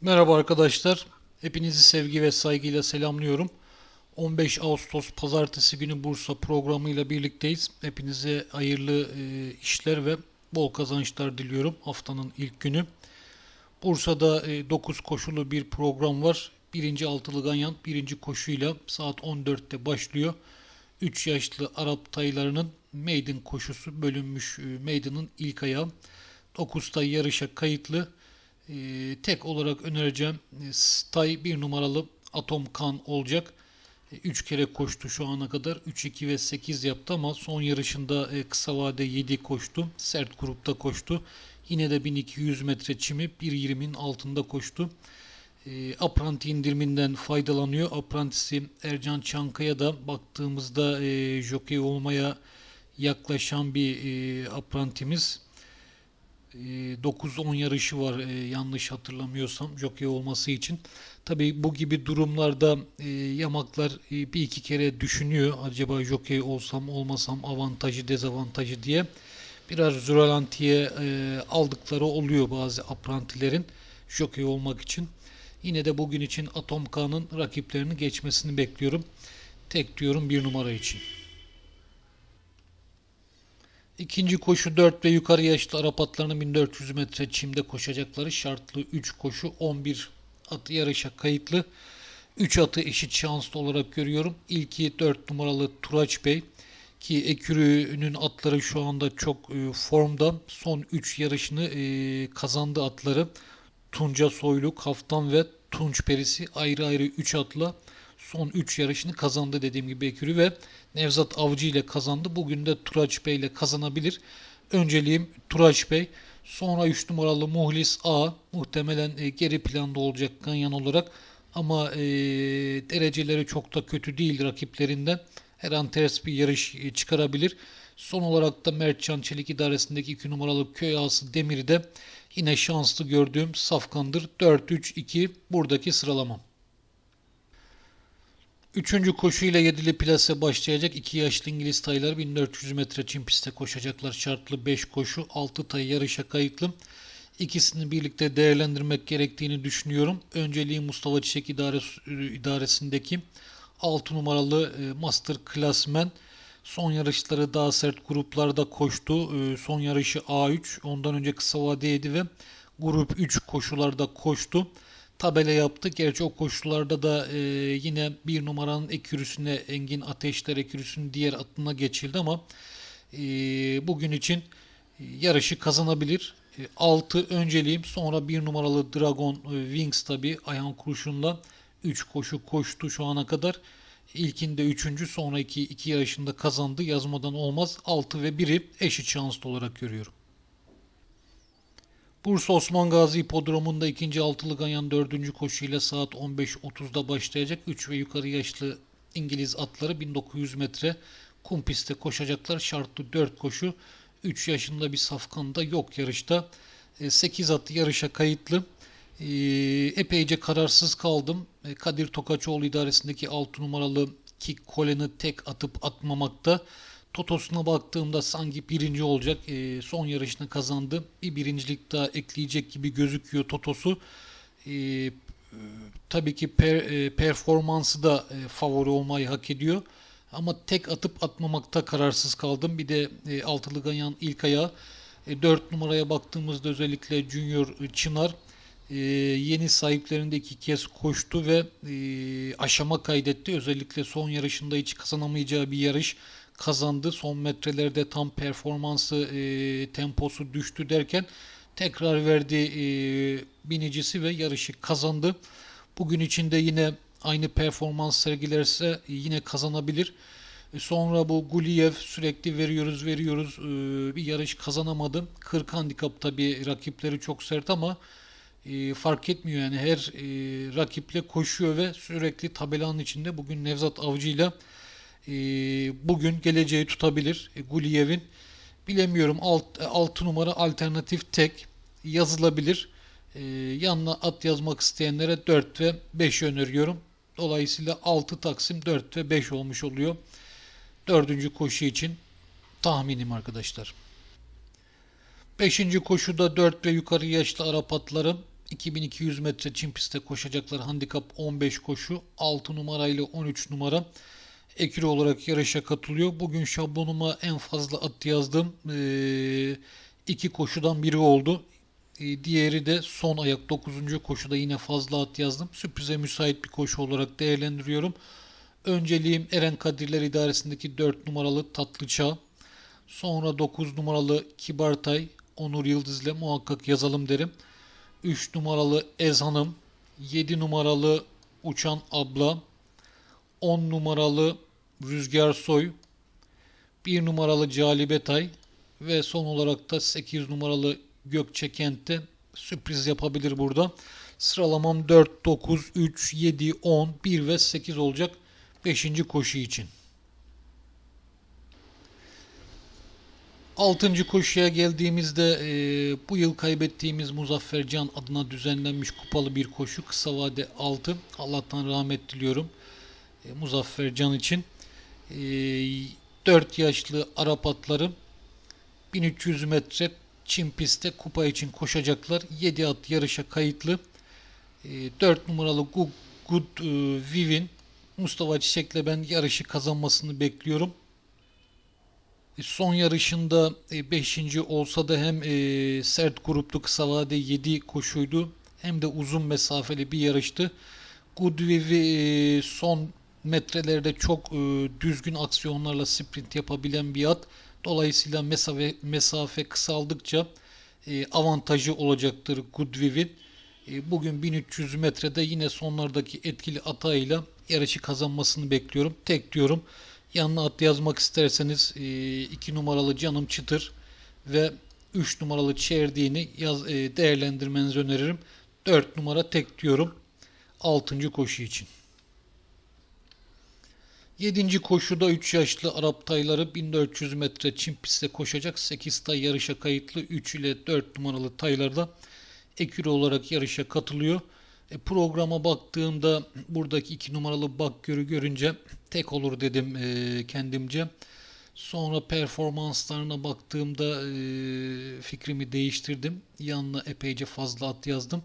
Merhaba arkadaşlar. Hepinizi sevgi ve saygıyla selamlıyorum. 15 Ağustos Pazartesi günü Bursa programıyla birlikteyiz. Hepinize hayırlı e, işler ve bol kazançlar diliyorum haftanın ilk günü. Bursa'da 9 koşulu bir program var. Birinci altılı ganyan birinci koşuyla saat 14'te başlıyor. 3 yaşlı Arap taylarının maiden koşusu bölünmüş e, maiden'ın ilk ayağı. 9 tay yarışa kayıtlı. Ee, tek olarak önereceğim e, Stay bir numaralı Atom Kan olacak. 3 kere koştu şu ana kadar. 3, 2 ve 8 yaptı ama son yarışında e, kısa vade 7 koştu. Sert grupta koştu. Yine de 1200 metre çimi 1.20'nin altında koştu. E, apranti indiriminden faydalanıyor. Aprantisi Ercan Çankaya da baktığımızda e, jokey olmaya yaklaşan bir e, aprantimiz. 9-10 e, yarışı var e, yanlış hatırlamıyorsam jockey olması için. Tabii bu gibi durumlarda e, yamaklar bir iki kere düşünüyor. Acaba jockey olsam olmasam avantajı dezavantajı diye. Biraz rölantiye aldıkları oluyor bazı aprantilerin jockey olmak için. Yine de bugün için Atomka'nın rakiplerini geçmesini bekliyorum. Tek diyorum bir numara için. İkinci koşu 4 ve yukarı yaşlı Arap atlarının 1400 metre çimde koşacakları şartlı 3 koşu 11 at yarışa kayıtlı. 3 atı eşit şanslı olarak görüyorum. İlki 4 numaralı Turaç Bey ki Ekürü'nün atları şu anda çok e, formda. Son 3 yarışını e, kazandı atları. Tunca Soylu, Kaftan ve Tunç Perisi ayrı ayrı 3 atla son 3 yarışını kazandı dediğim gibi Ekürü ve Nevzat Avcı ile kazandı. Bugün de Turaç Bey ile kazanabilir. Önceliğim Turaç Bey. Sonra 3 numaralı Muhlis A. Muhtemelen e, geri planda olacak Ganyan olarak. Ama e, dereceleri çok da kötü değil rakiplerinden. Her an ters bir yarış e, çıkarabilir. Son olarak da Mertcan Çelik idaresindeki 2 numaralı köy ağası Demir'de yine şanslı gördüğüm safkandır. 4-3-2 buradaki sıralamam. Üçüncü koşuyla yedili plase başlayacak. iki yaşlı İngiliz taylar 1400 metre çim pistte koşacaklar. Şartlı 5 koşu 6 tay yarışa kayıtlı. İkisini birlikte değerlendirmek gerektiğini düşünüyorum. Önceliği Mustafa Çiçek İdaresi, idaresindeki 6 numaralı e, Master Classman. Son yarışları daha sert gruplarda koştu. E, son yarışı A3. Ondan önce kısa vadeydi ve grup 3 koşularda koştu tabela yaptı. Gerçi o koşullarda da e, yine bir numaranın ekürüsüne Engin Ateşler ekürüsünün diğer atına geçildi ama e, bugün için e, yarışı kazanabilir. E, 6 önceliğim sonra bir numaralı Dragon e, Wings tabi ayağın kurşunla 3 koşu koştu şu ana kadar. İlkinde 3. sonraki 2 yarışında kazandı. Yazmadan olmaz. 6 ve 1'i eşit şanslı olarak görüyorum. Bursa Osman Gazi Hipodromu'nda ikinci altılı ganyan dördüncü koşuyla saat 15.30'da başlayacak. 3 ve yukarı yaşlı İngiliz atları 1900 metre kum pistte koşacaklar. Şartlı 4 koşu. 3 yaşında bir safkan da yok yarışta. 8 e, at yarışa kayıtlı. E, epeyce kararsız kaldım. E, Kadir Tokaçoğlu idaresindeki 6 numaralı kick koleni tek atıp atmamakta. Totos'una baktığımda sanki birinci olacak. E, son yarışını kazandı. Bir birincilik daha ekleyecek gibi gözüküyor Totos'u. E, tabii ki per, e, performansı da e, favori olmayı hak ediyor. Ama tek atıp atmamakta kararsız kaldım. Bir de e, altılı ganyan ilk ayağı. E, 4 numaraya baktığımızda özellikle Junior Çınar e, yeni sahiplerinde iki kez koştu ve e, aşama kaydetti. Özellikle son yarışında hiç kazanamayacağı bir yarış kazandı. Son metrelerde tam performansı e, temposu düştü derken tekrar verdi e, binicisi ve yarışı kazandı. Bugün içinde yine aynı performans sergilerse yine kazanabilir. E, sonra bu Guliyev sürekli veriyoruz veriyoruz e, bir yarış kazanamadı. 40 handikap tabi rakipleri çok sert ama e, fark etmiyor yani her rakiple koşuyor ve sürekli tabelanın içinde bugün Nevzat Avcı ile bugün geleceği tutabilir e, Guliyev'in. Bilemiyorum 6 numara alternatif tek yazılabilir. E, yanına at yazmak isteyenlere 4 ve 5 öneriyorum. Dolayısıyla 6 taksim 4 ve 5 olmuş oluyor. Dördüncü koşu için tahminim arkadaşlar. Beşinci koşuda 4 ve yukarı yaşlı Arap atları 2200 metre çim pistte koşacaklar. Handikap 15 koşu. 6 numarayla 13 numara ekürü olarak yarışa katılıyor. Bugün şablonuma en fazla at yazdım. Ee, iki koşudan biri oldu. Ee, diğeri de son ayak 9. koşuda yine fazla at yazdım. Sürprize müsait bir koşu olarak değerlendiriyorum. Önceliğim Eren Kadirler İdaresi'ndeki 4 numaralı Tatlıçağ. Sonra 9 numaralı Kibartay, Onur Yıldız'la muhakkak yazalım derim. 3 numaralı Ez Hanım, 7 numaralı Uçan Abla, 10 numaralı Rüzgar Soy, 1 numaralı Calibetay ve son olarak da 8 numaralı Gökçe Kent'te sürpriz yapabilir burada. Sıralamam 4, 9, 3, 7, 10, 1 ve 8 olacak 5. koşu için. Altıncı koşuya geldiğimizde e, bu yıl kaybettiğimiz Muzaffer Can adına düzenlenmiş kupalı bir koşu. Kısa vade 6. Allah'tan rahmet diliyorum e, Muzaffer Can için. E, 4 yaşlı Arap atları 1300 metre çim pistte kupa için koşacaklar. 7 at yarışa kayıtlı. E, 4 numaralı Good, Good e, Vivin Mustafa Çiçek'le ben yarışı kazanmasını bekliyorum. E, Son yarışında 5. olsa da hem e, sert gruplu kısa vade 7 koşuydu hem de uzun mesafeli bir yarıştı. Goodwiv'i e, son metrelerde çok e, düzgün aksiyonlarla sprint yapabilen bir at. Dolayısıyla mesafe, mesafe kısaldıkça e, avantajı olacaktır Goodwiv'in. E, bugün 1300 metrede yine sonlardaki etkili atağıyla yarışı kazanmasını bekliyorum. Tek diyorum. Yanına at yazmak isterseniz 2 numaralı Canım Çıtır ve 3 numaralı Çerdiğini yaz, e, değerlendirmenizi öneririm. 4 numara tek diyorum 6. koşu için. 7. koşuda 3 yaşlı Arap tayları 1400 metre çim pistte koşacak. 8 tay yarışa kayıtlı. 3 ile 4 numaralı taylarda ekürü olarak yarışa katılıyor. E, programa baktığımda buradaki 2 numaralı Bakgör'ü görünce tek olur dedim e, kendimce. Sonra performanslarına baktığımda e, fikrimi değiştirdim. Yanına epeyce fazla at yazdım.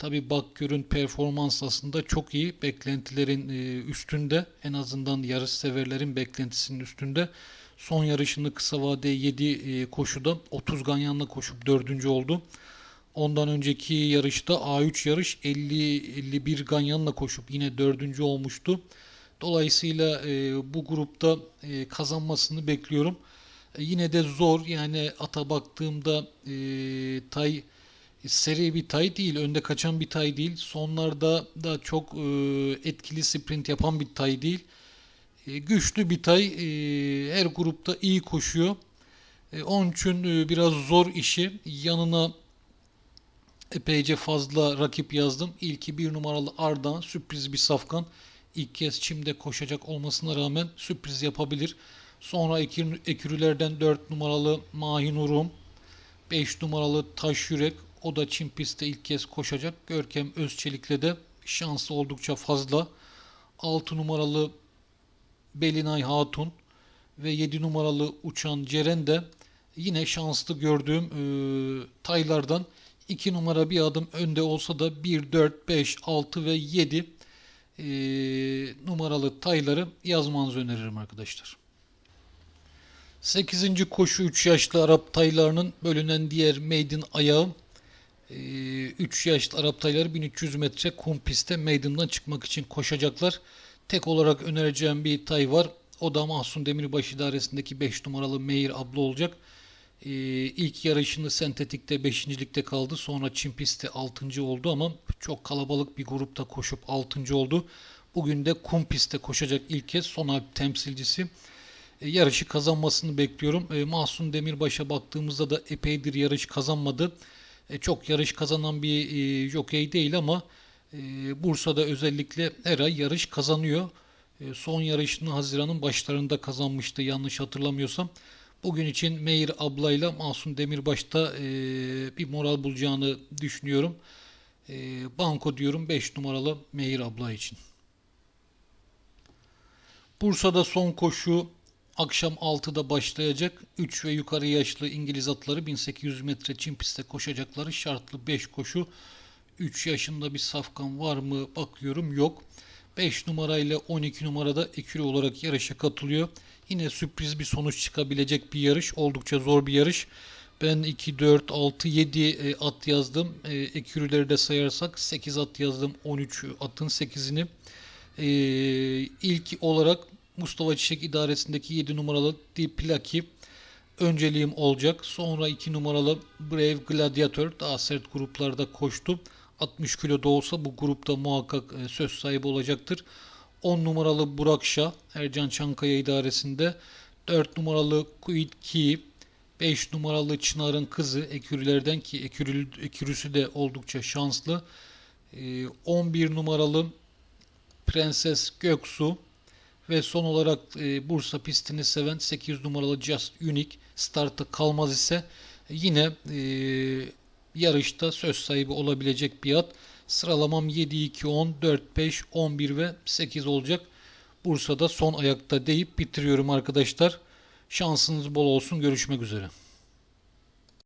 Tabi Bakgör'ün performans aslında çok iyi. Beklentilerin e, üstünde. En azından yarış severlerin beklentisinin üstünde. Son yarışını kısa vade 7 e, koşuda 30 ganyanla koşup 4. oldu. Ondan önceki yarışta A3 yarış 50-51 ganyanla koşup yine 4. olmuştu. Dolayısıyla e, bu grupta e, kazanmasını bekliyorum. Yine de zor yani ata baktığımda tay seri bir tay değil, önde kaçan bir tay değil. Sonlarda da çok e, etkili sprint yapan bir tay değil. E, güçlü bir tay. E, her grupta iyi koşuyor. Onun için biraz zor işi. Yanına epeyce fazla rakip yazdım. İlki bir numaralı Ardahan sürpriz bir safkan. İlk kez çimde koşacak olmasına rağmen sürpriz yapabilir. Sonra ekür, ekürülerden 4 numaralı Mahinurum, 5 numaralı Taş Yürek o da çim pistte ilk kez koşacak. Görkem Özçelik'le de şansı oldukça fazla. 6 numaralı Belinay Hatun ve 7 numaralı Uçan Ceren de yine şanslı gördüğüm e, taylardan 2 numara bir adım önde olsa da 1, 4, 5, 6 ve 7 e, numaralı tayları yazmanızı öneririm arkadaşlar. 8. koşu 3 yaşlı Arap taylarının bölünen diğer maiden ayağı 3 yaşlı Arap tayları 1300 metre kum pistte meydandan çıkmak için koşacaklar. Tek olarak önereceğim bir tay var. O da Mahsun Demirbaş idaresindeki 5 numaralı Meir abla olacak. Ee, ilk yarışını sentetikte 5. ligde kaldı. Sonra çim pistte 6. oldu ama çok kalabalık bir grupta koşup 6. oldu. Bugün de kum pistte koşacak ilk kez son alp temsilcisi. Ee, yarışı kazanmasını bekliyorum. Ee, Mahsun Demirbaş'a baktığımızda da epeydir yarış kazanmadı. Ee, çok yarış kazanan bir e, jokey değil ama e, Bursa'da özellikle her ay yarış kazanıyor. E, son yarışını Haziran'ın başlarında kazanmıştı yanlış hatırlamıyorsam. Bugün için Meir ablayla Masum Demirbaş'ta e, bir moral bulacağını düşünüyorum. E, banko diyorum 5 numaralı Meir abla için. Bursa'da son koşu akşam 6'da başlayacak. 3 ve yukarı yaşlı İngiliz atları 1800 metre çim pistte koşacakları şartlı 5 koşu. 3 yaşında bir safkan var mı bakıyorum yok. 5 numara ile 12 numarada ekürü olarak yarışa katılıyor. Yine sürpriz bir sonuç çıkabilecek bir yarış. Oldukça zor bir yarış. Ben 2, 4, 6, 7 e, at yazdım. E, ekürüleri de sayarsak 8 at yazdım. 13 atın 8'ini. E, ilk olarak Mustafa Çiçek idaresindeki 7 numaralı Diplaki önceliğim olacak. Sonra 2 numaralı Brave Gladiator daha sert gruplarda koştu. 60 kilo da olsa bu grupta muhakkak e, söz sahibi olacaktır. 10 numaralı Burak Şah Ercan Çankaya idaresinde. 4 numaralı Kuit Ki 5 numaralı Çınar'ın kızı ekürülerden ki ekürü, ekürüsü de oldukça şanslı. E, 11 numaralı Prenses Göksu ve son olarak e, Bursa pistini seven 8 numaralı Just Unique startta kalmaz ise yine e, yarışta söz sahibi olabilecek bir at. Sıralamam 7, 2, 10, 4, 5, 11 ve 8 olacak. Bursa'da son ayakta deyip bitiriyorum arkadaşlar. Şansınız bol olsun. Görüşmek üzere.